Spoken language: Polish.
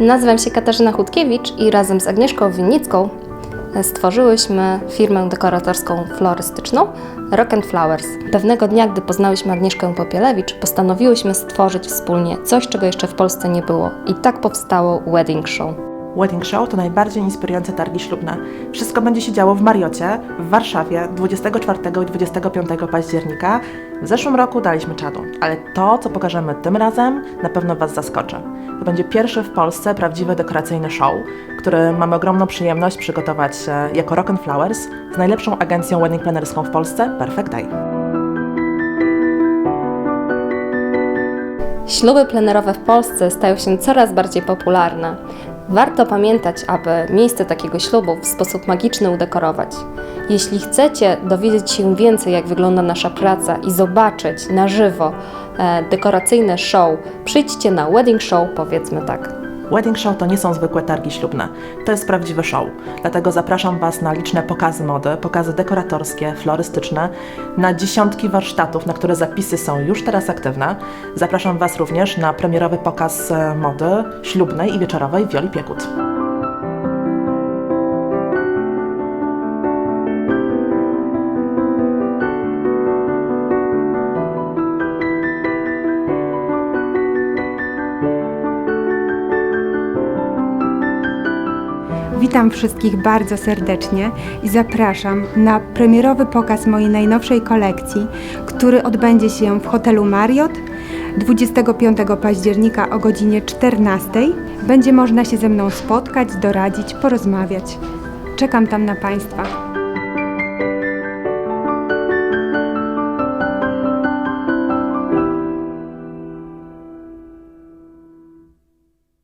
Nazywam się Katarzyna Chudkiewicz i razem z Agnieszką Winnicką stworzyłyśmy firmę dekoratorską florystyczną Rock and Flowers. Pewnego dnia, gdy poznałyśmy Agnieszkę Popielewicz, postanowiłyśmy stworzyć wspólnie coś, czego jeszcze w Polsce nie było. I tak powstało Wedding Show. Wedding Show to najbardziej inspirujące targi ślubne. Wszystko będzie się działo w Mariocie, w Warszawie 24 i 25 października. W zeszłym roku daliśmy czadu, ale to, co pokażemy tym razem, na pewno Was zaskoczy. To będzie pierwszy w Polsce prawdziwy dekoracyjny show, który mamy ogromną przyjemność przygotować e, jako Rock and Flowers z najlepszą agencją wedding planerską w Polsce, Perfect Day. Śluby plenerowe w Polsce stają się coraz bardziej popularne. Warto pamiętać, aby miejsce takiego ślubu w sposób magiczny udekorować. Jeśli chcecie dowiedzieć się więcej, jak wygląda nasza praca i zobaczyć na żywo e, dekoracyjne show, przyjdźcie na wedding show, powiedzmy tak. Wedding Show to nie są zwykłe targi ślubne, to jest prawdziwy show. Dlatego zapraszam Was na liczne pokazy mody, pokazy dekoratorskie, florystyczne, na dziesiątki warsztatów, na które zapisy są już teraz aktywne. Zapraszam Was również na premierowy pokaz e, mody ślubnej i wieczorowej Wioli Piekut. Witam wszystkich bardzo serdecznie i zapraszam na premierowy pokaz mojej najnowszej kolekcji, który odbędzie się w hotelu Marriott 25 października o godzinie 14. Będzie można się ze mną spotkać, doradzić, porozmawiać. Czekam tam na Państwa.